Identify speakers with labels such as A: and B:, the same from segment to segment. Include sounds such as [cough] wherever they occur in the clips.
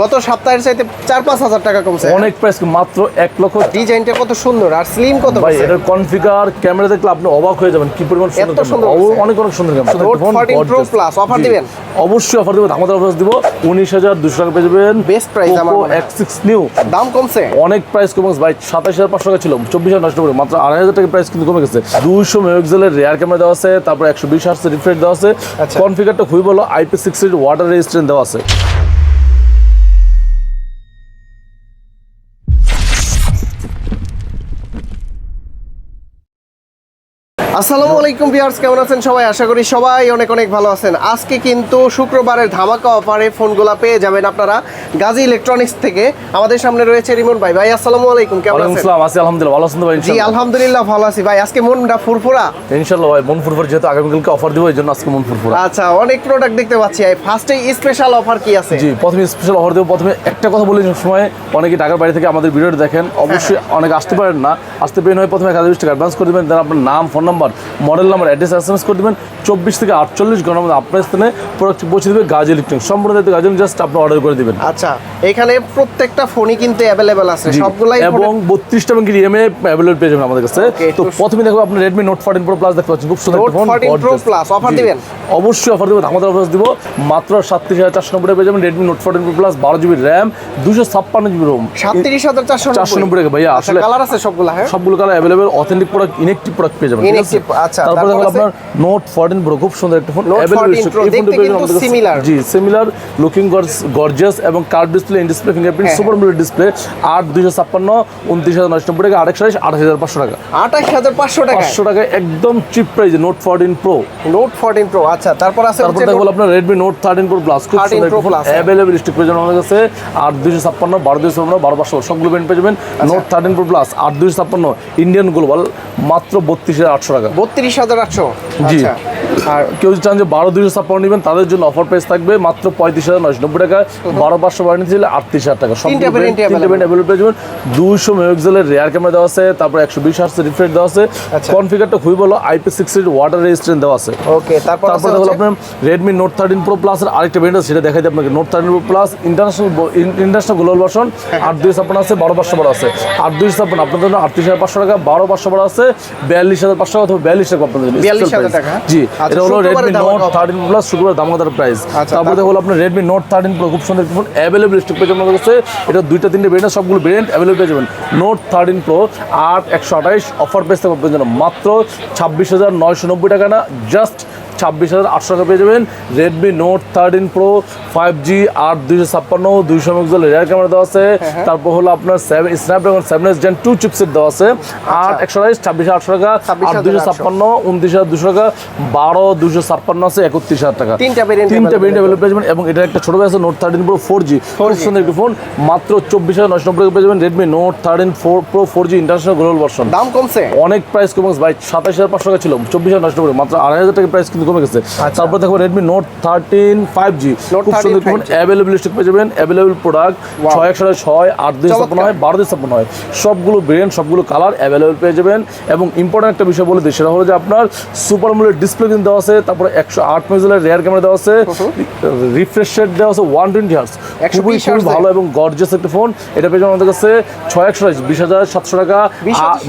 A: গত সপ্তাহের চাইতে চার পাঁচ হাজার টাকা কমছে।
B: অনেক প্রাইস মাত্র এক লক্ষ
A: ডিজাইনটা কত সুন্দর আর স্লিম কত
B: ভাই এটার কনফিগার ক্যামেরা দেখলে আপনি অবাক হয়ে যাবেন কি পরিমাণ সুন্দর
A: সুন্দর
B: অনেক অনেক সুন্দর camera
A: Note 14 Pro Plus, offer দিবেন?
B: অবশ্যই অফার দেবেন আমাদের অফার দিব। উনিশ হাজার দুশো টাকা পেয়ে যাবেন।
A: বেস্ট প্রাইস আমার
B: এক্স সিক্স নিউ
A: দাম কমছে?
B: অনেক প্রাইস কমে গেছে ভাই সাতাশ হাজার পাঁচশো টাকা ছিল চব্বিশ হাজার নষ্ট করে। মাত্র আড়াই হাজার টাকা প্রাইস কিন্তু কমে গেছে। দুইশো মেগাপিক্সেলের রেয়ার ক্যামেরা দেওয়া আছে তারপর একশো বিশ হার্স রিফ্রেশ দেওয়া আছে।
A: আচ্ছা।
B: কনফিগারটা খুবই ভালো আইপি সিক্স ওয়াটার রেজিস্ট্যান্ট দেওয়া আছে।
A: আসসালামু আলাইকুম ভিউয়ার্স কেমন আছেন সবাই? আশা করি সবাই অনেক অনেক ভালো আছেন। আজকে কিন্তু শুক্রবারের ধামাকা অফারে ফোনগুলো পেয়ে যাবেন আপনারা গাজী ইলেকট্রনিক্স থেকে। আমাদের সামনে রয়েছে রিমন ভাই। ভাই আসসালামু আলাইকুম কেমন আছেন?
B: আসসালাম আছি আলহামদুলিল্লাহ ভালো আছেন ভাই?
A: জি আলহামদুলিল্লাহ ভালো আছি। ভাই আজকে মনটা ফুরফুরা?
B: ইনশাল্লাহ ভাই মন ফুরফুর যেহেতু আগামী কালকে অফার দিব এই জন্য আজকে মন ফুরফুর।
A: আচ্ছা অনেক প্রোডাক্ট দেখতে পাচ্ছি। ভাই ফার্স্টে স্পেশাল অফার কি আছে?
B: জি প্রথমে স্পেশাল অফার দেবো। প্রথমে একটা কথা বলি সময় অনেকে ঢাকার বাইরে থেকে আমাদের ভিডিওটা দেখেন। অবশ্যই অনেকে আসতে পারেন না। আসতে পেন হয় প্রথমে এক হাজার বিশ টাকা অ্যাডভান্স করে দেবেন। দেন আপনার নাম phone number model number address S M S করে দেবেন। চব্বিশ থেকে আটচল্লিশ ঘণ্টার মধ্যে আপনার স্থানে প্রোডাক্ট পৌঁছে দেবে গাজ ইলেকট্রিক সম্পূর্ণ দায়িত্ব গাজ জাস্ট আপনি অর্ডার করে দেবেন।
A: আচ্ছা এখানে প্রত্যেকটা ফোনই কিন্তু অ্যাভেলেবেল আছে। সবগুলাই
B: এবং বত্রিশটা ব্যাংকের ইএমএ অ্যাভেলেবল পেয়ে যাবেন আমাদের কাছে। তো প্রথমে দেখো আপনি Redmi note fourteen pro plus দেখতে পাচ্ছেন। খুব সুন্দর ফোন
A: 14 Pro Plus, দিবেন?
B: অবশ্যই অফার দেবেন আমাদের অফার দিব। মাত্র সাতত্রিশ হাজার চারশো নব্বই পেয়ে যাবেন Redmi note fourteen pro plus বারো জিবি র্যাম দুশো ছাপ্পান্ন জিবি রোম
A: সাতত্রিশ হাজার চারশো
B: চারশো নব্বই টাকা ভাইয়া আসলে
A: কালার আছে সবগুলা হ্যাঁ?
B: সবগুলো colour available authentic product inactive product পেয়ে যাবেন
A: আচ্ছা,
B: তারপরে
A: আছে?
B: আপনার নোট ফোরটিন প্রো খুব সুন্দর একটা ফোন
A: Note 14 Pro, similar।
B: জি সিমিলার লুকিং গর্জিয়াস এবং curve display in display fingerprint super AMOLED display আট দুইশো ছাপ্পান্ন উনত্রিশ হাজার নয়শো নব্বই টাকা আরেকশো আঠাশ হাজার পাঁচশো টাকা
A: আঠাশ হাজার পাঁচশো টাকা
B: একদম চিপ প্রাইসে note fourteen pro
A: note fourteen pro আচ্ছা তারপর আছে
B: তারপর দেখো আপনার Redmi note thirteen pro plus খুব
A: 13
B: সুন্দর
A: Pro
B: একটা ফোন
A: Plus।
B: অ্যাভেলেবল স্টিক পেয়ে যাবেন আমাদের কাছে আট দুইশো ছাপ্পান্ন বারো দুইশো ছাপ্পান্ন বারো পাঁচশো সবগুলো ব্যান্ড পেয়ে যাবেন
A: আচ্ছা।
B: নোট থার্টিন প্রো প্লাস আট দুইশো ছাপ্পান্ন ইন্ডিয়ান গ্লোবাল মাত্র বত্রিশ হাজার আটশো টাকা।
A: বত্রিশ হাজার আটশো।
B: জি।
A: আচ্ছা।
B: আর কেউ চান যে বারো দুইশো ছাপ্পান্ন নেবেন তাদের জন্য অফার প্রাইস থাকবে মাত্র পঁয়ত্রিশ হাজার নয়শো নব্বই টাকা। বারো পাঁচশো ওয়ারেন্টি ছিল আটত্রিশ হাজার টাকা। সব অ্যাভেলেবল পেয়ে যাবেন। দুইশো মেগাপিক্সেলের রেয়ার ক্যামেরা দেওয়া আছে তারপর একশো বিশ হার্স রিফ্রেশ দেওয়া আছে।
A: আচ্ছা।
B: কনফিগারটা খুবই ভালো আইপি সিক্স ওয়াটার রেজিস্ট্যান্ট দেওয়া আছে।
A: ওকে তারপর
B: তারপর দেখো আপনার Redmi note thirteen pro plus এর আরেকটা ভেরিয়েন্ট আছে সেটা দেখাই দিই আপনাকে। Note thirteen pro plus international international global version আট দুই ছাপ্পান্ন আছে বারো পাঁচশো বারো আছে। আট দুই ছাপ্পান্ন আপনার জন্য আটত্রিশ হাজার পাঁচশো টাকা বারো পাঁচশো বারো আছে বিয়াল্লিশ হাজার পাঁচশো টাকা অথবা বিয়াল্লিশ টাকা আপনাদের
A: 42,000 টাকা।
B: জি
A: আচ্ছা,
B: এটা হলো রেডমি নোট থার্টিন প্লাস শুক্রবার দামাদার প্রাইস
A: আচ্ছা,
B: তারপর? হলো আপনার রেডমি নোট থার্টিন প্রো খুব সুন্দর ফোন অ্যাভেলেবল স্টক পেয়ে যাবেন কাছে। এটা দুইটা তিনটে ভেরিয়েন্ট সবগুলো ভেরিয়েন্ট অ্যাভেলেবল পেয়ে যাবেন। নোট থার্টিন প্রো আট একশো আঠাইশ অফার পেয়েছে জন্য। মাত্র ছাব্বিশ হাজার নয়শো নব্বই টাকা না জাস্ট ছাব্বিশ হাজার আটশো টাকা পেয়ে যাবেন। Redmi note thirteen pro five G আট দুইশো ছাপ্পান্ন দুইশো মেগাপিক্সেল রেয়ার ক্যামেরা দেওয়া আছে।
A: হ্যাঁ,
B: তারপর হলো আপনার Snapdragon seven S gen two chipset দেওয়া আছে। আট একশো আঠাইশ ছাব্বিশ আটশো টাকা আট
A: 26,800
B: দুইশো ছাপ্পান্ন উনত্রিশ হাজার দুশো টাকা বারো দুশো ছাপ্পান্ন আছে একত্রিশ হাজার টাকা।
A: তিনটা
B: তিনটা ভেরিয়েন্ট অ্যাভেলেবল পেয়ে যাবেন এবং এটা একটা ছোট আছে note thirteen pro four G খুব সুন্দর একটি ফোন মাত্র চব্বিশ হাজার নশো নব্বই টাকা পেয়ে যাবেন Redmi note thirteen four pro four G international global version
A: দাম কমছে?
B: অনেক প্রাইস কমে গেছে। ভাই সাতাশ হাজার পাঁচশো টাকা ছিল চব্বিশ হাজার নষ্ট করে মাত্র আড়াই হাজার টাকা প্রাইস কিন্তু কমে গেছে।
A: আচ্ছা।
B: তারপর দেখো Redmi note thirteen five G খুব সুন্দর ফোন অ্যাভেলেবল স্টক পেয়ে যাবেন। Available product. ছয় একশো ছয় আট ছাপ্পান্ন
A: চমৎকার।
B: হয় বারো দুই ছাপ্পান্ন হয়। সবগুলো ব্রেন সবগুলো কালার অ্যাভেলেবল পেয়ে যাবেন। এবং ইম্পর্টেন্ট একটা বিষয় বলে দিই সেটা হলো যে আপনার সুপার মূলের ডিসপ্লে কিন্তু দেওয়া আছে তারপরে একশো আট মেগাপিক্সেলের রেয়ার ক্যামেরা দেওয়া আছে রিফ্রেশ রেট দেওয়া আছে ওয়ান টোয়েন্টি হার্স খুবই খুবই ভালো এবং গর্জিয়াস একটা ফোন এটা পেয়ে যাবেন আমাদের কাছে ছয় একশো বিশ হাজার সাতশো টাকা।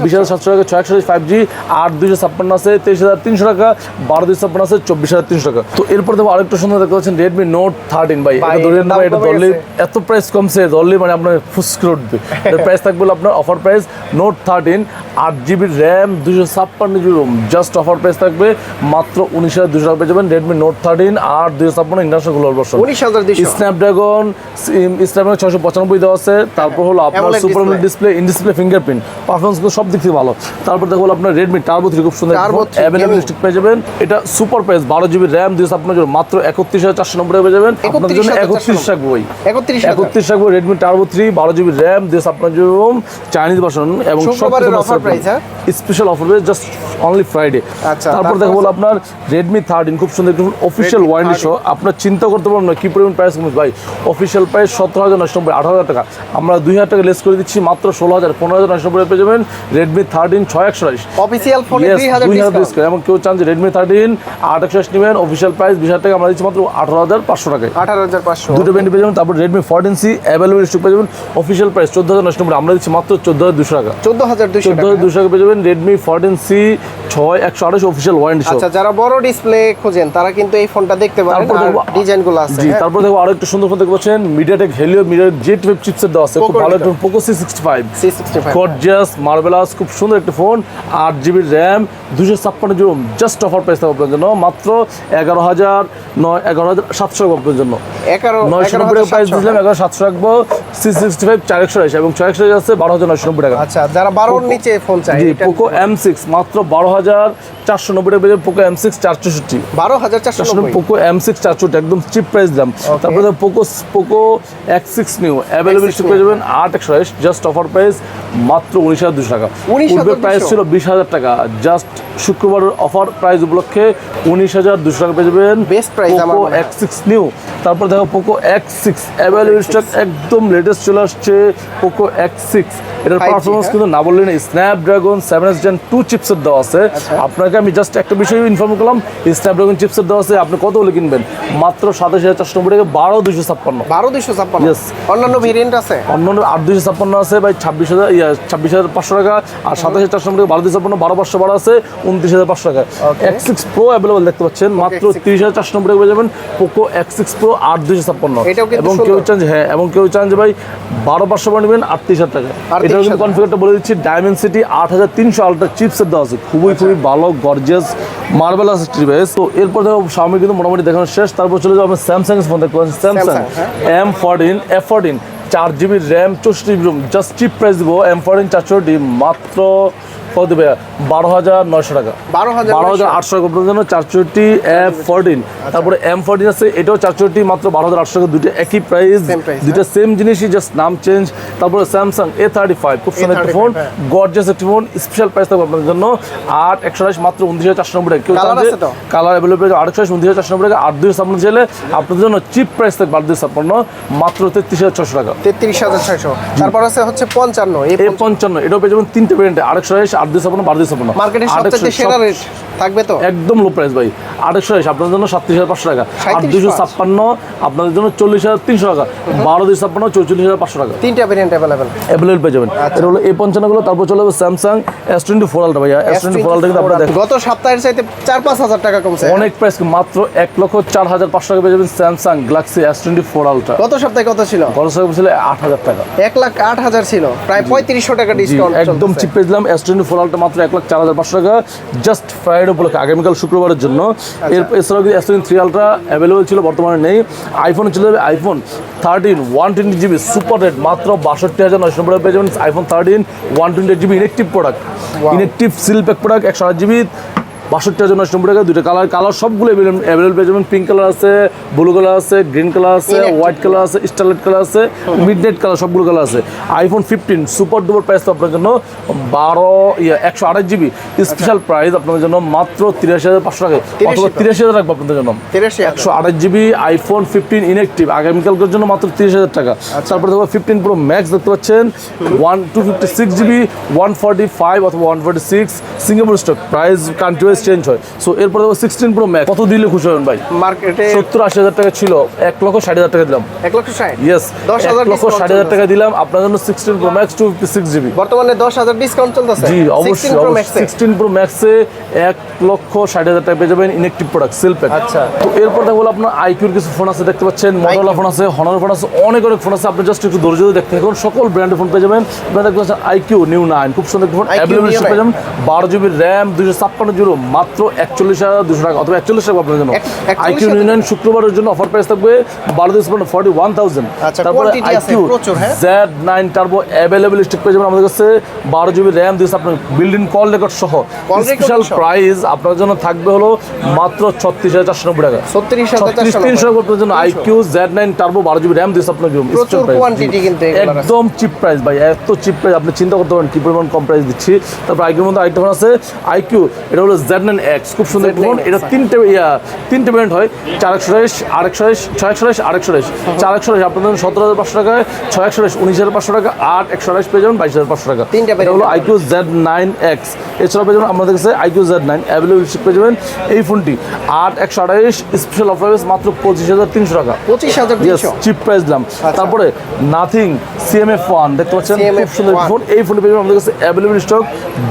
B: বিশ হাজার সাতশো। টাকা ছয় একশো ফাইভ জি আট দুইশো ছাপ্পান্ন আছে তেইশ হাজার তিনশো টাকা বারো দুইশো ছাপ্পান্ন আছে চব্বিশ হাজার তিনশো টাকা। তো এরপর দেখো আরেকটা সুন্দর দেখতে পাচ্ছেন রেডমি নোট থার্টিন ভাই
A: ভাই,
B: এটা ধরে
A: এটার
B: এটা ধরলে এত প্রাইস কমছে ধরলে মানে আপনার ফুসকে উঠবে প্রাইস [laughs] থাকবে আপনার অফার প্রাইস নোট থার্টিন আট জিবি র্যাম দুশো ছাপ্পান্ন GB ROM just offer price থাকবে মাত্র উনিশ হাজার দুশো টাকা পেয়ে যাবেন রেডমি নোট থার্টিন আট দুশো ছাপ্পান্ন ইন্টারন্যাশনাল গ্লোবাল ভার্সন
A: উনিশ হাজার
B: স্ন্যাপড্রাগন স্ন্যাপড্রাগন ছশো পঁচানব্বই দেওয়া আছে। তারপর হলো আপনার super display in display fingerprint performance সব দিক থেকে ভালো। তারপর দেখো আপনার রেডমি টার্বো থ্রি খুব সুন্দর। অ্যাভেলেবল স্টিক পেয়ে যাবেন। এটা সুপার প্রাইস বারো জিবি র্যাম দুশো ছাপ্পান্ন জিবি মাত্র একত্রিশ হাজার চারশো নব্বই পেয়ে যাবেন। আপনাদের জন্য একত্রিশ ওই
A: একত্রিশ
B: একত্রিশ থাকবে রেডমি টার্বো থ্রি বারো জিবি র্যাম ছাপ্পান্ন জিবি রোম চাইনিজ ভার্সন এবং? Special offer just only Friday তারপর দেখো
A: আছে?
B: আপনার রেডমি থার্টিন খুব সুন্দর একটু অফিসিয়াল ওয়ারেন্টি সহ আপনার চিন্তা করতে পারবেন না কি পরিমাণ প্রাইস কমে ভাই অফিসিয়াল প্রাইস সতেরো হাজার নশো নব্বই আঠারো হাজার টাকা। আমরা দুই হাজার টাকা লেস করে দিচ্ছি মাত্র ষোলো হাজার পনেরো হাজার নশো নব্বই পেয়ে যাবেন রেডমি থার্টিন ছয় একশো
A: অফিসিয়াল ফোনে দুই হাজার discount।
B: এবং কেউ চান যে রেডমি থার্টিন আট একশো নেবেন অফিসিয়াল প্রাইস বিশ হাজার টাকা আমরা দিচ্ছি মাত্র আঠারো হাজার পাঁচশো টাকায়।
A: আঠারো হাজার পাঁচশো।
B: দুটো ভেন্টি পেয়ে যাবেন তারপর Redmi fourteen C available stock পেয়ে যাবেন অফিসিয়াল প্রাইস চোদ্দ হাজার নশো আমরা দিচ্ছি মাত্র চোদ্দ হাজার দুশো টাকা।
A: চোদ্দ হাজার দুশো
B: চোদ্দ হাজার দুশো টাকা পেয়ে যাবেন রেডমি ফোরটিন সি ছয় একশো আঠাশ অফিসিয়াল ওয়ারেন্টি
A: আচ্ছা যারা বড় ডিসপ্লে খোঁজেন তারা কিন্তু এই ফোনটা দেখতে পারেন
B: তারপর
A: ডিজাইনগুলো আছে
B: জি
A: হ্যাঁ?
B: তারপর দেখো আরও একটা সুন্দর ফোন দেখতে পাচ্ছেন MediaTek Helio media jet wave chipset দেওয়া আছে খুব ভালো। একটা Poco C sixty five
A: C65
B: gorgeous marvellous খুব সুন্দর একটা ফোন আট জিবি র্যাম দুশো ছাপ্পান্ন জিবি জাস্ট অফার প্রাইস থাকবে আপনার জন্য। মাত্র এগারো হাজার নয় এগারো হাজার সাতশো আপনার জন্য।
A: এগারো
B: নয়শো নব্বই টাকা প্রাইস। দিলাম এগারো সাতশো রাখব। সি সিক্সটি ফাইভ চার একশো এবং ছয় একশো আছে বারো হাজার নয়শো নব্বই টাকা।
A: আচ্ছা যারা বারোর নিচে ফোন চাই
B: জি পোকো এম সিক্স মাত্র বারো হাজার চারশো নব্বই টাকা পোকো এম সিক্স চার চৌষট্টি
A: বারো হাজার চারশো নব্বই
B: পোকো এম সিক্স চারশোটি একদম চিপ প্রাইস দাম তারপরে Poco Poco X six new available
A: X6
B: পেয়ে যাবেন আট একশো জাস্ট অফার প্রাইস মাত্র উনিশ হাজার দুশো টাকা।
A: 19,200
B: পূর্বে প্রাইস ছিল বিশ হাজার টাকা জাস্ট শুক্রবারের অফার প্রাইস উপলক্ষে উনিশ হাজার দুশো টাকা পেয়ে যাবেন
A: Best price
B: Poco X six new তারপর দেখো Poco X six available stock একদম লেটেস্ট চলে আসছে পোকো এক্স সিক্স এটার পারফরমেন্স
A: হ্যাঁ?
B: কিন্তু না বললেন Snapdragon seven S gen two chipset দেওয়া আছে।
A: আচ্ছা।
B: আপনাকে আমি জাস্ট একটা বিষয় ইনফর্ম করলাম। স্ন্যাপড্রাগন চিপসেট দেওয়া আছে। আপনি কত হলে কিনবেন? মাত্র সাতাশ হাজার চারশো নব্বই টাকা বারো দুশো ছাপ্পান্ন।
A: বারো দুশো ছাপ্পান্ন. অন্যান্য ভেরিয়েন্ট আছে?
B: অন্যান্য আট দুশো ছাপ্পান্ন আছে ভাই ছাব্বিশ হাজার ছাব্বিশ হাজার পাঁচশো টাকা। আর সাতাশ হাজার চারশো টাকা বারো দুশো ছাপ্পান্ন বারো পাঁচশো বারো আছে উনত্রিশ হাজার পাঁচশো টাকা. এক্স সিক্স প্রো অ্যাভেলেবল দেখতে পাচ্ছেন মাত্র তিরিশ হাজার চারশো নব্বই টাকা পেয়ে যাবেন পোকো এক্স সিক্স প্রো আট দুশো ছাপ্পান্ন। এবং কেউ চান হ্যাঁ এবং কেউ চান যে ভাই বারো পাঁচশো বারো নেবেন আটত্রিশ হাজার টাকা।
A: 38,000
B: এটাও কিন্তু কনফিগারটা বলে দিচ্ছি ডায়মন্ড সিটি আট হাজার তিনশো আলট্রা চিপসের দেওয়া আছে। খুবই খুবই ভালো গর্জিয়াস মার্বেলাস ডিভাইস তো এরপর দেখো স্বামী কিন্তু মোটামুটি দেখানো শেষ। তারপর চলে যাব স্যামসাং ফোন দেখতে পাচ্ছি। Samsung. M fourteen F fourteen চার জিবি র্যাম চৌষট্টি জিবি জাস্ট চিপ প্রাইস দিব এম ফোরটিন চারশোটি মাত্র কত দেবে বারো হাজার নয়শো টাকা।
A: বারো হাজার
B: বারো হাজার আটশো টাকা পর্যন্ত চারশোটি এফ ফোরটিন।
A: আচ্ছা।
B: তারপরে এম ফোরটিন আছে এটাও মাত্র বারো হাজার আটশো টাকা দুটো একই প্রাইস দুটো সেম জিনিসই জাস্ট নাম চেঞ্জ তারপরে স্যামসাং এ থার্টি ফাইভ খুব সুন্দর একটা ফোন
A: হ্যাঁ।
B: গর্জিয়াস একটি ফোন স্পেশাল প্রাইস থাকবে আপনাদের জন্য। আট একশো আঠাশ মাত্র উনত্রিশ হাজার চারশো নব্বই টাকা। কেউ চান যে
A: আছে?
B: কালার অ্যাভেলেবল উনত্রিশ হাজার চারশো নব্বই টাকা। আট দুই ছাপ্পান্ন চাইলে আপনাদের জন্য চিপ প্রাইস থাকবে আট দুই ছাপ্পান্ন মাত্র তেত্রিশ হাজার ছশো টাকা।
A: তেত্রিশ হাজার ছয়শো। তারপর আছে হচ্ছে পঞ্চান্ন এই
B: পঞ্চান্ন। এটাও পেয়ে যাবেন তিনটে ভেরিয়েন্টে আটশো আঠাশ আট দুই ছাপ্পান্ন বারো দুই ছাপ্পান্ন।
A: মার্কেটের সবচেয়ে সেরা রেট থাকবে তো?
B: একদম লো প্রাইস ভাই। আটশো জন্য সাতত্রিশ হাজার পাঁচশো টাকা।
A: 37,500
B: দুশো ছাপ্পান্ন আপনাদের জন্য চল্লিশ হাজার তিনশো টাকা। বারো দুই ছাপ্পান্ন চৌচল্লিশ হাজার পাঁচশো টাকা।
A: তিনটা ভেরিয়েন্ট অ্যাভেলেবেল
B: অ্যাভেলেবল পেয়ে যাবেন। এটা হলো এই পঞ্চান্নগুলো তারপর চলে যাবে স্যামসাং এস টোয়েন্টি ফোর আলটা ভাইয়া। এস টোয়েন্টি ফোর আলটা কিন্তু আপনারা দেখেন
A: গত সপ্তাহের চাইতে চার পাঁচ হাজার টাকা কমছে।
B: অনেক প্রাইস মাত্র এক লক্ষ চার হাজার পাঁচশো টাকা পেয়ে যাবেন Samsung Galaxy S twenty four ultra
A: গত সপ্তাহে কত ছিল?
B: গত সপ্তাহে ছিল আট হাজার টাকা।
A: এক লাখ আট হাজার ছিল। প্রায় পঁয়ত্রিশশো টাকা ডিসকাউন্ট
B: একদম চিপ পেয়েছিলাম এস টোয়েন্টি ফোর আলটা মাত্র এক লাখ চার হাজার পাঁচশো টাকা। জাস্ট ফ্রাইডে উপলক্ষে আগামীকাল শুক্রবারের জন্য। এর এছাড়াও কিন্তু এস থ্রি আলট্রা অ্যাভেলেবেল ছিল বর্তমানে নেই। আইফোন চলে যাবে iPhone thirteen one twenty GB super rate মাত্র বাষট্টি হাজার নয়শো নব্বই পেয়ে যাবেন iPhone thirteen one twenty GB inactive product inactive seal pack product একশো আট জিবি বাষট্টি হাজার নয়শো নব্বই টাকা দুটো কালার কালার সবগুলো অ্যাভেলেবল পেয়ে যাবেন। পিঙ্ক কালার আছে ব্লু কালার আছে গ্রিন কালার আছে হোয়াইট কালার আছে স্টারলাইট কালার আছে মিড নাইট কালার সবগুলো কালার আছে। IPhone fifteen super duper price তো আপনার জন্য বারো ইয়ে একশো আঠাশ জিবি স্পেশাল প্রাইস আপনাদের জন্য মাত্র তিরাশি হাজার পাঁচশো টাকা। অথবা তিরাশি হাজার রাখব আপনাদের জন্য। একশো আঠাশ জিবি আইফোন ফিফটিন ইনএক্টিভ আগামীকালকের জন্য মাত্র তিরিশ হাজার টাকা। তারপরে দেখো ফিফটিন প্রো ম্যাক্স দেখতে পাচ্ছেন one two fifty six GB one forty five অথবা one forty six Singapore stock price country wise change হয় সো এরপরে দেখো সিক্সটিন প্রো ম্যাক্স কত দিলে খুশি হবেন ভাই?
A: মার্কেটে
B: সত্তর আশি হাজার টাকা ছিল। এক লক্ষ ষাট হাজার টাকা দিলাম।
A: এক লক্ষ ষাট?
B: ইয়েস
A: দশ হাজার
B: লক্ষ ষাট হাজার টাকা দিলাম। আপনার জন্য sixteen pro max two fifty six GB
A: বর্তমানে দশ হাজার ডিসকাউন্ট চলতেছে।
B: জি অবশ্যই সিক্সটিন প্রো ম্যাক্সে এক লক্ষ ষাট হাজার টাকা পেয়ে যাবেন ইনেকটিভ প্রোডাক্ট সেলফেক
A: আচ্ছা।
B: তো এরপর দেখব আপনার আইকিউর কিছু ফোন আছে দেখতে পাচ্ছেন। মোটরলা ফোন আছে হনার ফোন আছে অনেক অনেক ফোন আছে। আপনি জাস্ট একটু ধৈর্য ধরে দেখতে থাকুন। সকল ব্র্যান্ডের ফোন পেয়ে যাবেন। আপনারা দেখতে পাচ্ছেন আইকিউ নিউ নাইন খুব সুন্দর ফোন অ্যাভেলেবল পেয়ে যাবেন। বারো জিবি র্যাম দুশো ছাপ্পান্ন জিরো মাত্র একচল্লিশ হাজার দুশো টাকা অথবা একচল্লিশ টাকা আপনার জন্য। আইকিউ নাইন শুক্রবারের জন্য অফার প্রাইস থাকবে বারো দিন ফর্টি ওয়ান থাউজেন্ড তারপরে iQOO? Z nine turbo available stock পেয়ে যাবেন আমাদের কাছে। বারো জিবি র্যাম দিয়েছে আপনার বিল্ডিং কল রেকর্ড সহ। স্পেশাল প্রাইস আপনার জন্য থাকবে হলো মাত্র ছত্রিশ হাজার চারশো নব্বই টাকা।
A: ছত্রিশ
B: তিনশো
A: নব্বই।
B: আপনার জন্য আইকিউ জেড নাইন টার্বো বারো জিবি র্যাম দিয়েছে আপনার। একদম চিপ প্রাইস ভাই এত চিপ প্রাইস আপনি চিন্তা করতে পারেন কি পরিমাণ কম প্রাইস দিচ্ছি। তারপর আইকিউর মধ্যে আরেকটা ফোন আছে। আইকিউ এটা হলো জেড জেড এক্স খুব সুন্দর
A: Z9X,
B: ফোন এটা। তিনটে ইয়া তিনটে ব্র্যান্ড হয়। চার একশো আড়াইশ আর একশো আড়াইশ ছয় একশো আড়াইশ আর একশো আড়াইশ চার একশো আড়াইশ আপনাদের সতেরো হাজার পাঁচশো টাকায় ছয় একশো আড়াইশ উনিশ হাজার পাঁচশো টাকা আট একশো আড়াইশ পেয়ে যাবেন বাইশ হাজার পাঁচশো টাকা।
A: তিনটা
B: এটা হলো আইকিউ জেড নাইন এক্স এছাড়াও পেয়ে যাবেন আমাদের কাছে আইকিউ জেড নাইন অ্যাভেলেবল পেয়ে যাবেন। এই ফোনটি আট একশো আড়াইশ স্পেশাল অফার মাত্র পঁচিশ হাজার তিনশো টাকা।
A: পঁচিশ হাজার
B: চিপ প্রাইস দিলাম। তারপরে নাথিং সিএমএফ ওয়ান দেখতে পাচ্ছেন? খুব সুন্দর ফোন এই ফোনটি পেয়ে যাবেন আমাদের কাছে available stock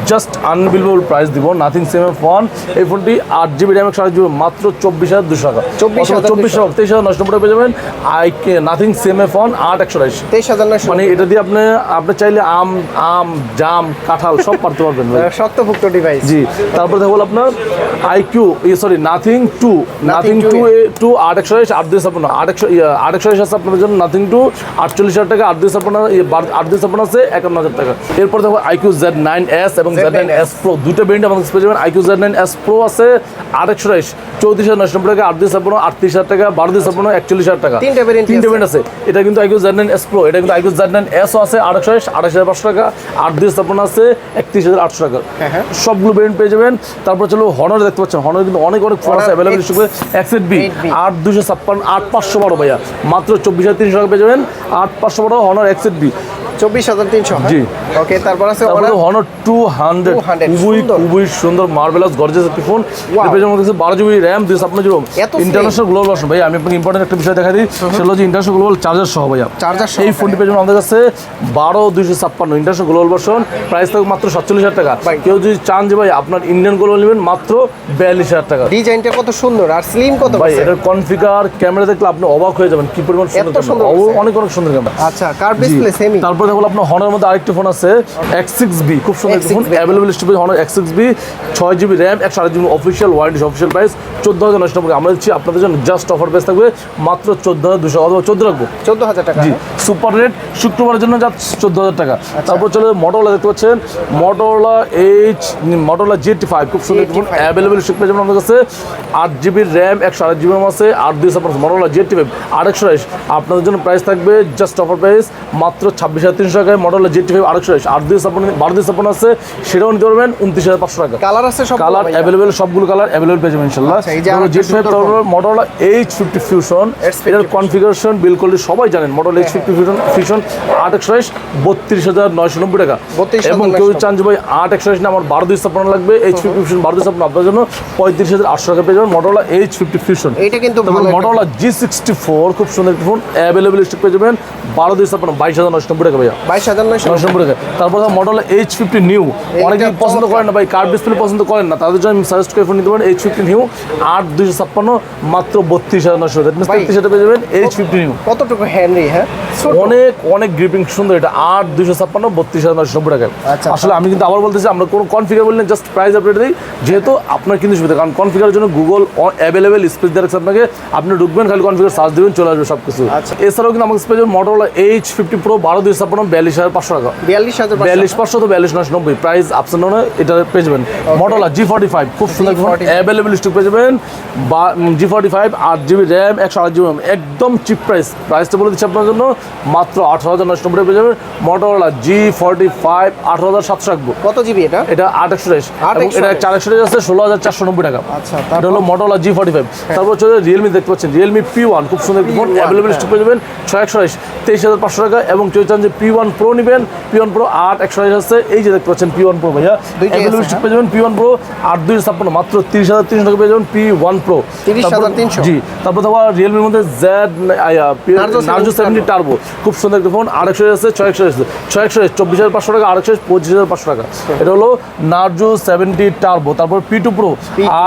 B: just unbelievable price দিব। নাথিং সিএমএফ ওয়ান এই ফোনটি আট জিবি র্যাম একশো আট জিবি মাত্র চব্বিশ হাজার দুশো টাকা।
A: 24,200
B: চব্বিশ হাজার তেইশ হাজার নষ্ট পেয়ে যাবেন আই কে নাথিং সিএমএফ ওয়ান আট একশো আড়াইশ
A: তেইশ হাজার নয়শো।
B: মানে এটা দিয়ে আপনি আপনি চাইলে আম আম জাম কাঁঠাল সব পারতে পারবেন
A: শক্তভুক্ত ডিভাইস
B: জি তারপরে দেখো আপনার iQOO sorry nothing two. Nothing two two আট একশো আট দুই ছাপ্পান্ন। আট একশো আট একশো আছে আপনাদের জন্য নাথিং টু আটচল্লিশ হাজার টাকা আট দুই ছাপ্পান্ন ইয়ে, আট দুই ছাপ্পান্ন আছে একান্ন হাজার টাকা। এরপর দেখো আইকিউ জেড নাইন এস এবং জেড নাইন এস প্রো দুটো ব্র্যান্ড আমাদের পেয়ে যাবেন। IQOO Z nine S pro আছে আট একশো আইশ চৌত্রিশ হাজার নব্বই টাকা আট দুই ছাপ্পান্ন আটত্রিশ হাজার টাকা বারো দুই ছাপ্পান্ন একচল্লিশ হাজার টাকা।
A: তিনটে
B: তিনটে
A: আছে।
B: আছে। এটা কিন্তু iQOO Z nine S pro এটা কিন্তু আইকিউ জেড নাইন এসও আছে আড়াইশো আইশ আড়াইশ হাজার পাঁচশো টাকা আট দুই ছাপ্পান্ন আছে একত্রিশ হাজার আটশো টাকা।
A: হ্যাঁ, হ্যাঁ।
B: সবগুলো ব্র্যান্ড পেয়ে যাবেন। তারপর চলো হনার দেখতে পাচ্ছেন। হনার কিন্তু অনেক অনেক ফোন আছে অ্যাভেলেবল হিসেবে এক্সেট বি আট দুশো ছাপ্পান্ন আট পাঁচশো বারো ভাইয়া। মাত্র চব্বিশ হাজার তিনশো টাকা পেয়ে যাবেন। আট পাঁচশো বারো হনার এক্সেট বি
A: চব্বিশ হাজার তিনশো
B: জি।
A: ওকে তারপর আছে
B: তারপরে টু হান্ড্রেড খুবই
A: সুন্দর।
B: খুবই সুন্দর মার্বেলাস গর্জেস একটি ফোন
A: Wow.
B: পেয়ে বারো জিবি র্যাম দুই ছাপ্পান্ন জিবি ইন্টারন্যাশনাল গ্লোবাল ভার্সন ভাই আমি আপনাকে ইম্পর্টেন্ট একটা বিষয় দেখা দিই। সেটা হলো ইন্টারন্যাশনাল গ্লোবাল চার্জার সহ ভাইয়া।
A: Charger
B: এই ফোনটি পেয়ে আমাদের কাছে বারো দুইশো ছাপ্পান্ন। ইন্টারন্যাশনাল গ্লোবাল ভার্সন প্রাইস থাকবে মাত্র সাতচল্লিশ হাজার টাকা। কেউ যদি চান যে ভাই আপনার ইন্ডিয়ান গ্লোবাল নেবেন মাত্র বিয়াল্লিশ হাজার টাকা।
A: ডিজাইনটা কত সুন্দর আর স্লিম কত
B: ভাই
A: পারছেন?
B: এটার কনফিগার ক্যামেরা দেখলে আপনি অবাক হয়ে যাবেন কি পরিমাণ সুন্দর। অনেক অনেক সুন্দর ক্যামেরা
A: আচ্ছা কার ডিসপ্লে সেমি
B: তারপরে দেখো আপনার হনার মধ্যে আরেকটি ফোন আছে এক্স সিক্স বি খুব সুন্দর phone
A: X6B
B: available Honor X six B ছয় জিবি র্যাম একশো আট GB official warranty official price চোদ্দ হাজার নশো টাকা। আমরা দিচ্ছি আপনাদের জন্য জাস্ট অফার প্রাইস থাকবে মাত্র চোদ্দ হাজার দুশো অথবা চোদ্দ রাখব।
A: চোদ্দ হাজার টাকা।
B: জি সুপার রেট শুক্রবারের জন্য যা চোদ্দ হাজার টাকা। তারপর চলে মোটরলা দেখতে পাচ্ছেন? Motorola H Motorola GT five খুব সুন্দর ফোন
A: GT5
B: অ্যাভেলেবল পেয়ে আমাদের কাছে। আট জিবি র্যাম একশো আট জিবি আছে আট দুই সাপোর্ট মোটরলা জিটি ফাইভ আপনাদের জন্য প্রাইস থাকবে জাস্ট অফার প্রাইস মাত্র ছাব্বিশ হাজার তিনশো টাকায় মোটরলা জিটি ফাইভ আইস আট দুই সাপোর্ট বারো দুই সাপোর্ট আছে সেটাও নিতে পারবেন উনত্রিশ হাজার পাঁচশো টাকা।
A: কালার আছে সব
B: কালার অ্যাভেলেবেল সবগুলো কালার অ্যাভেলেবেল পেয়ে যাবেন ইনশাল্লাহ Z five model H fifty fusion
A: H50
B: এটার কনফিগারেশন বিল করলে সবাই জানেন। Model H fifty fusion fusion আট একশো বত্রিশ হাজার নয়শো নব্বই টাকা। এবং কেউ চান যে ভাই আট একশো না আমার বারো দুই স্থাপনা লাগবে। এইচ ফিফটি ফিউশন বারো দুই স্থাপনা আপনার জন্য পঁয়ত্রিশ হাজার আটশো টাকা পেয়ে যাবেন। মডেল এইচ ফিফটি ফিউশন
A: এইটা কিন্তু
B: মডেল জি সিক্সটি ফোর খুব সুন্দর একটি ফোন অ্যাভেলেবল স্টক পেয়ে যাবেন। বারো দুই স্থাপনা বাইশ হাজার নয়শো নব্বই টাকা
A: বাইশ হাজার নয়শো।
B: নয়শো টাকা তারপর মডেল এইচ ফিফটি নিউ অনেকেই পছন্দ করেন না ভাই কার্ড ডিসপ্লে পছন্দ করেন না। তাদের জন্য আমি সাজেস্ট করে ফোন নিতে পারেন এইচ ফিফটি নিউ আট ছাপ্পান্ন মাত্র বত্রিশ হাজার নশো দ্যাট তেত্রিশ হাজার পেয়ে যাবেন এইচ ফিফটি নিউ
A: কতটুকু হ্যান্ডি হ্যাঁ?
B: অনেক অনেক গ্রিপিং সুন্দর এটা। আট দুইশো ছাপ্পান্ন বত্রিশ হাজার নশো নব্বই টাকা।
A: আচ্ছা।
B: আসলে আমি কিন্তু আবার বলতেছি আমরা কোনো কনফিগার বললে জাস্ট প্রাইস আপডেট দিই। যেহেতু আপনার কিন্তু সুবিধা কারণ কনফিগারের জন্য গুগল অ্যাভেলেবেল স্পেস দিয়ে রাখছে আপনাকে। আপনি ঢুকবেন খালি কনফিগার সার্চ দেবেন চলে আসবে সব কিছু
A: আচ্ছা।
B: এছাড়াও কিন্তু আমাকে space model H fifty pro বারো দুই ছাপ্পান্ন বিয়াল্লিশ হাজার পাঁচশো টাকা।
A: বিয়াল্লিশ হাজার
B: বিয়াল্লিশ পাঁচশো তো বিয়াল্লিশ নশো নব্বই। প্রাইস আপসেন্ট ডাউনে এটা পেয়ে যাবেন। মডেলা জি ফর্টি ফাইভ খুব সুন্দর
A: G45
B: অ্যাভেলেবল স্টক পেয়ে যাবেন। বা জি ফর্টি ফাইভ আট জিবি র্যাম একশো আট জিবি র্যাম একদম চিপ প্রাইস প্রাইসটা বলে দিচ্ছি আপনার জন্য মাত্র আঠারো হাজার নশো নব্বই পেয়ে যাবেন। মডেলা জি ফর্টি ফাইভ আঠারো হাজার সাতশো রাখব।
A: কত জিবি এটা?
B: এটা আট একশো রেস এটা। চার একশো রেস আছে ষোলো হাজার চারশো নব্বই টাকা।
A: আচ্ছা,
B: এটা? হলো মডেলা জি ফর্টি ফাইভ তারপর হচ্ছে রিয়েলমি দেখতে পাচ্ছেন। রিয়েলমি পি ওয়ান খুব সুন্দর ফোন
A: P1,
B: অ্যাভেলেবল
A: হ্যাঁ।
B: স্টক পেয়ে যাবেন ছয় একশো রেস তেইশ হাজার পাঁচশো টাকা। এবং কেউ চান যে পি ওয়ান প্রো নেবেন পি ওয়ান প্রো আট একশো রেস আছে। এই যে দেখতে পাচ্ছেন পি ওয়ান প্রো ভাইয়া পেয়ে যাবেন পি ওয়ান প্রো আট দুই ছাপ্পান্ন মাত্র তিরিশ হাজার তিনশো টাকা পেয়ে যাবেন পি ওয়ান প্রো
A: 30,300
B: জি তারপর তোমার রিয়েলমির মধ্যে
A: Narzo
B: নার্জো সেভেন্টি টার্বো খুব সুন্দর একটা ফোন আড়াইশো আছে ছয় একশো আছে। ছয় একশো চব্বিশ হাজার পাঁচশো টাকা আড়াইশো পঁচিশ হাজার পাঁচশো টাকা। এটা হলো নার্জো সেভেন্টি টার্বো তারপর পি টু প্রো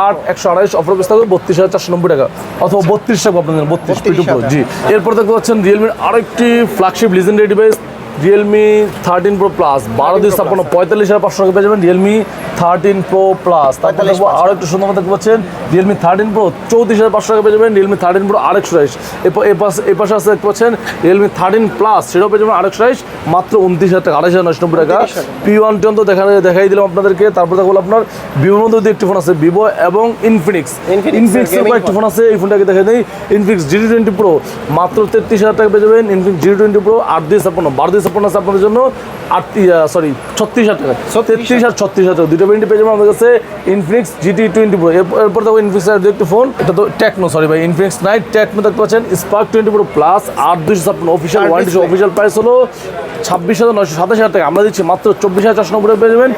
B: আট একশো আড়াইশ অফার পেস থাকবে বত্রিশ হাজার চারশো নব্বই টাকা। অথবা বত্রিশ টাকা আপনাদের বত্রিশ পি টু প্রো জি। এরপর দেখতে পাচ্ছেন রিয়েলমির আরেকটি flagship legendary device Realme thirteen pro plus বারো দুই ছাপ্পান্ন পঁয়তাল্লিশ হাজার পাঁচশো টাকা পেয়ে যাবেন রিয়েলমি থার্টিন প্রো প্লাস তারপর দেখব আরও একটু সুন্দর দেখতে পাচ্ছেন রিয়েলমি থার্টিন প্রো চৌত্রিশ হাজার পাঁচশো টাকা পেয়ে যাবেন রিয়েলমি থার্টিন প্রো আরেকশো রাইশ এ পাশে এ পাশে আছে দেখতে পাচ্ছেন রিয়েলমি থার্টিন প্লাস সেটাও পেয়ে যাবেন আরেকশো রাইশ মাত্র উনত্রিশ হাজার টাকা আড়াইশ হাজার নশো নব্বই টাকা। পি ওয়ান টেন তো দেখা দেখাই দিলাম আপনাদেরকে। তারপর দেখব আপনার ভিভোর মধ্যে একটি ফোন আছে ভিভো এবং ইনফিনিক্স ইনফিনিক্সের একটি ফোন আছে এই ফোনটাকে দেখে দেয় ইনফিনিক্স জিডি টোয়েন্টি প্রো মাত্র তেত্রিশ হাজার টাকা পেয়ে যাবেন ইনফিনিক্স জিডি টোয়েন্টি প্রো আট দুই ছাপ্পান্ন বারো দুই ছাপ্পান্ন আছে আপনাদের জন্য আটত্রিশ সরি ছত্রিশ হাজার টাকা। তেত্রিশ আর ছত্রিশ হাজার। টাকা দুটো ভেরিয়েন্ট পেয়ে যাবেন আমাদের কাছে ইনফিনিক্স জিটি টোয়েন্টি প্রো এরপর দেখো ইনফিনিক্স একটি ফোন এটা তো টেকনো সরি ভাই ইনফিনিক্স নাইট টেকনো দেখতে পাচ্ছেন। স্পার্ক টোয়েন্টি প্রো প্লাস আট দুইশো ছাপ্পান্ন। অফিসিয়াল ওয়ারেন্টি অফিসিয়াল প্রাইস হলো ছাব্বিশ হাজার নয়শো সাতাশ হাজার টাকা। আমরা দিচ্ছি মাত্র চব্বিশ হাজার চারশো নব্বই পেয়ে যাবেন।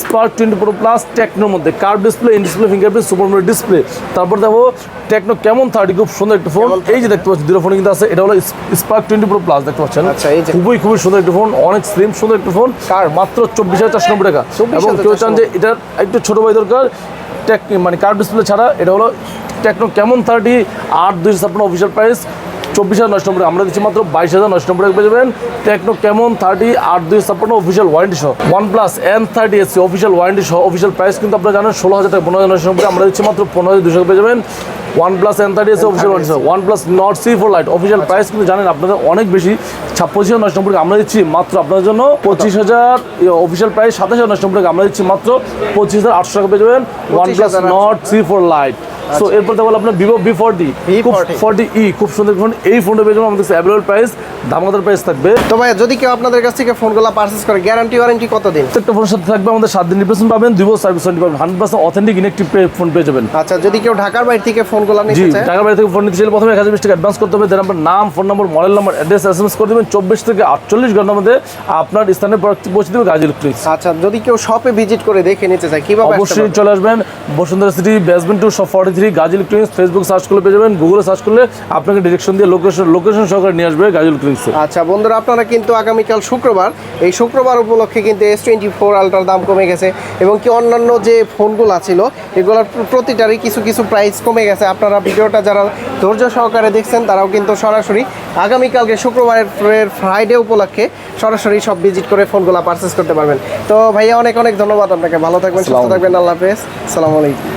B: স্পার্ক টোয়েন্টি প্রো প্লাস টেকনোর মধ্যে। Card display in display fingerprint super display তারপর দেখো টেকনো কেমন থার্টি খুব সুন্দর একটা ফোন এই যে দেখতে পাচ্ছেন দুটো ফোন কিন্তু আছে। এটা হলো স্পার্ক টোয়েন্টি প্রো প্লাস দেখতে পাচ্ছেন।
A: আচ্ছা।
B: খুবই খুবই সুন্দর একটি ফোন অনেক স্লিম সুন্দর একটি ফোন
A: কার?
B: মাত্র চব্বিশ হাজার চারশো নব্বই টাকা এবং কেউ চান যে এটা একটু ছোটো ভাই দরকার টেক মানে কার্ড ডিসপ্লে ছাড়া এটা হলো টেকনো কেমন থার্টি আট দুইশো ছাপ্পান্ন অফিসিয়াল প্রাইস চব্বিশ হাজার নয়শো নম্বরে। আমরা দিচ্ছি মাত্র বাইশ হাজার নয়শো নম্বরে। পেয়ে যাবেন টেকনো কেমন? থার্টি আট দুই ছাপ্পান্ন অফিসিয়াল ওয়ারেন্টি সহ। One plus N thirty SE official warranty সহ। অফিসিয়াল প্রাইস কিন্তু আপনারা জানেন ষোলো হাজার টাকা পনেরো হাজার নয়শো নম্বরে। আমরা দিচ্ছি মাত্র পনেরো হাজার দুশো পেয়ে যাবেন one plus N thirty SE official warranty সহ। One plus Nord CE four lite official price কিন্তু জানেন আপনাদের অনেক বেশি। ছাপ্পান্ন হাজার নয়শো নম্বরে আমরা দিচ্ছি মাত্র আপনাদের জন্য পঁচিশ হাজার অফিসিয়াল প্রাইস সাতাশ হাজার নয়শো নম্বরে। আমরা দিচ্ছি মাত্র পঁচিশ হাজার আটশো টাকা পেয়ে যাবেন। One plus
A: 25,800
B: Nord CE four lite so এরপর দেখো আপনার Vivo V forty
A: V40
B: forty E খুব সুন্দর। ফোন এই ফোনটা পেয়ে যাবেন আমাদের অ্যাভেলেবল প্রাইস দামাদার প্রাইস থাকবে।
A: তো ভাই যদি কেউ আপনাদের কাছ থেকে ফোনগুলো পারচেস করে গ্যারান্টি ওয়ারেন্টি কত দিন?
B: প্রত্যেকটা ফোনের সাথে থাকবে আমাদের সাত দিন রিপ্লেসমেন্ট পাবেন দুই বছর সার্ভিস ওয়ারেন্টি পাবেন hundred percent authentic inactive phone পেয়ে যাবেন।
A: আচ্ছা যদি কেউ ঢাকার বাইরে থেকে ফোনগুলো নিতে চায়?
B: ঢাকা বাড়ি থেকে ফোন নিতে চাইলে প্রথমে এক হাজার বিশ টাকা অ্যাডভান্স করতে হবে। দেন আপনার নাম phone number model number address S M S করে দেবেন। চব্বিশ থেকে আটচল্লিশ ঘণ্টার মধ্যে আপনার স্থানে পৌঁছে দেবে গাজী ইলেকট্রিক্স
A: আচ্ছা যদি কেউ শপে ভিজিট করে দেখে নিতে চায় কীভাবে
B: অবশ্যই চলে আসবেন। বসুন্ধরা সিটি বেসমেন্ট টু সব forty three Gazi electrics Facebook search করলে পেয়ে যাবেন গুগলে সার্চ করলে আপনাকে ডিরেকশন দিয়ে লোকেশন লোকেশন সহকারে নিয়ে আসবে গাজী ইলেকট্রিক্সে
A: আচ্ছা বন্ধুরা আপনারা কিন্তু আগামীকাল শুক্রবার এই শুক্রবার উপলক্ষে কিন্তু এস টোয়েন্টি ফোর আলট্রার দাম কমে গেছে এবং কি অন্যান্য যে ফোনগুলো ছিল এগুলোর প্রতিটারই কিছু কিছু প্রাইস কমে গেছে। আপনারা ভিডিওটা যারা ধৈর্য সহকারে দেখছেন তারাও কিন্তু সরাসরি আগামীকালকে শুক্রবারের ফ্রাইডে উপলক্ষে সরাসরি সব ভিজিট করে ফোনগুলো পারচেস করতে পারবেন। তো ভাইয়া অনেক অনেক ধন্যবাদ আপনাকে। ভালো থাকবেন সুস্থ থাকবেন। আল্লাহ হাফেজ। সালামু আলাইকুম।